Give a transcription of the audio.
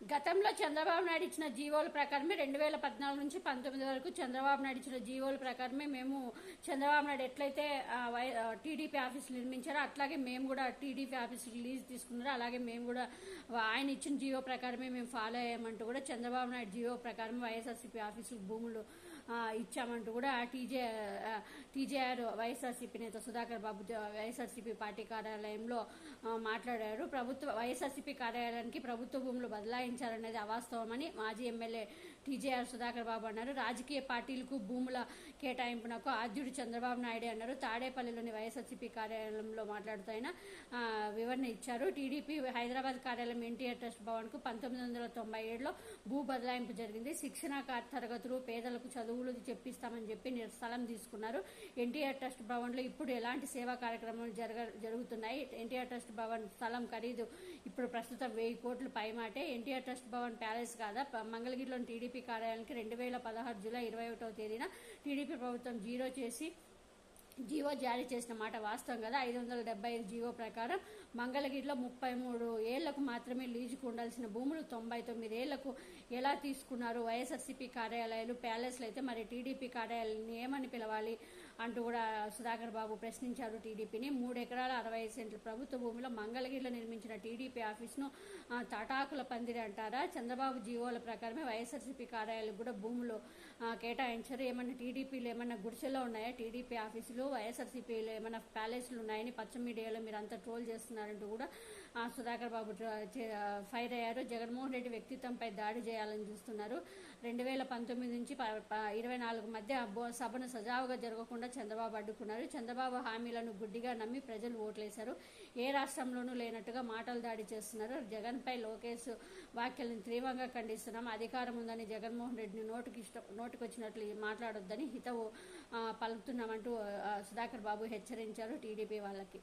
గతంలో చంద్రబాబు నాయుడు ఇచ్చిన జీవోల ప్రకారమే రెండు వేల పద్నాలుగు నుంచి పంతొమ్మిది వరకు చంద్రబాబు నాయుడు ఇచ్చిన జీవోల ప్రకారమే మేము చంద్రబాబు నాయుడు ఎట్లయితే టీడీపీ ఆఫీస్ నిర్మించారో అట్లాగే మేము కూడా టీడీపీ ఆఫీస్ లీజ్ తీసుకున్నారో. అలాగే మేము కూడా ఆయన ఇచ్చిన జీవో ప్రకారమే మేము ఫాలో అయ్యామంటూ కూడా చంద్రబాబు నాయుడు జీవో ప్రకారం వైఎస్ఆర్సీపీ ఆఫీసులకు భూములు ఇచ్చామంటూ కూడా టీజే టీజేఆర్ వైఎస్ఆర్సీపీ నేత సుధాకర్ బాబు వైఎస్ఆర్సీపీ పార్టీ కార్యాలయంలో మాట్లాడారు. ప్రభుత్వ వైఎస్ఆర్సీపీ కార్యాలయానికి ప్రభుత్వ భూములు బదలాయించారనేది అవాస్తవమని మాజీ ఎమ్మెల్యే టీజేఆర్ సుధాకర్ బాబు అన్నారు. రాజకీయ పార్టీలకు భూముల కేటాయింపునకు ఆద్యుడు చంద్రబాబు నాయుడు అన్నారు. తాడేపల్లిలోని వైఎస్ఆర్సీపీ కార్యాలయంలో మాట్లాడుతూ ఆయన వివరణ ఇచ్చారు. టీడీపీ హైదరాబాద్ కార్యాలయం ఎన్టీఆర్ ట్రస్ట్ భవన్కు పంతొమ్మిది వందల తొంభై ఏడులో భూ బదలాయింపు జరిగింది. శిక్షణ తరగతులు పేదలకు చదువులు చెప్పిస్తామని చెప్పి స్థలం తీసుకున్నారు. ఎన్టీఆర్ ట్రస్ట్ భవన్లో ఇప్పుడు ఎలాంటి సేవా కార్యక్రమాలు జరగ జరుగుతున్నాయి? ఎన్టీఆర్ ట్రస్ట్ భవన్ స్థలం ఖరీదు ఇప్పుడు ప్రస్తుతం వెయ్యి కోట్లు పైమాటే. ఎన్టీఆర్ ట్రస్ట్ భవన్ ప్యాలెస్ కాదా? మంగళగిరిలోని టీడీపీ కార్యాలయానికి రెండు వేల పదహారు జూలై ఇరవై ఒకటవ తేదీన టీడీపీ ప్రభుత్వం జీరో చేసి జీవో జారీ చేసిన మాట వాస్తవం కదా? ఐదు వందల డెబ్బై ఐదు జీవో ప్రకారం మంగళగిరిలో ముప్పై మూడు ఏళ్ళకు మాత్రమే లీజుకు ఉండాల్సిన భూములు తొంభై తొమ్మిది ఏళ్ళకు ఎలా తీసుకున్నారు? వైఎస్ఆర్సీపీ కార్యాలయాలు ప్యాలెస్లు అయితే మరి టీడీపీ కార్యాలయాన్ని ఏమని పిలవాలి. అంటూ కూడా సుధాకర్ బాబు ప్రశ్నించారు టీడీపీని. మూడు ఎకరాల అరవై సెంట్ల ప్రభుత్వ భూమిలో మంగళగిరిలో నిర్మించిన టీడీపీ ఆఫీసును తాటాకుల పందిరి అంటారా? చంద్రబాబు జీవోల ప్రకారమే వైఎస్ఆర్సీపీ కార్యాలయాలకు కూడా భూములు కేటాయించారు. ఏమన్నా టీడీపీలు ఏమన్నా గుడిసెలో ఉన్నాయా? టీడీపీ ఆఫీసులు వైఎస్ఆర్సీపీలు ఏమైనా ప్యాలెస్లు ఉన్నాయని పచ్చ మీడియాలో మీరు అంతా ట్రోల్ చేస్తున్నారంటూ కూడా సుధాకర్ బాబు చే- ఫైర్ అయ్యారు. జగన్మోహన్ రెడ్డి వ్యక్తిత్వంపై దాడి చేయాలని చూస్తున్నారు. రెండు వేల పంతొమ్మిది నుంచి ప- ఇరవై నాలుగు మధ్య సభను సజావుగా జరగకుండా చంద్రబాబు అడ్డుకున్నారు. చంద్రబాబు హామీలను గుడ్డిగా నమ్మి ప్రజలు ఓట్లేశారు. ఏ రాష్ట్రంలోనూ లేనట్టుగా మాటలు దాడి చేస్తున్నారు. జగన్పై లోకేష్ వ్యాఖ్యలను తీవ్రంగా ఖండిస్తున్నాం. అధికారం ఉందని జగన్మోహన్ రెడ్డిని నోటుకి ఇష్టం నోటుకొచ్చినట్లు మాట్లాడొద్దని హితవు పలుకుతున్నామంటూ సుధాకర్ బాబు హెచ్చరించారు టీడీపీ వాళ్ళకి.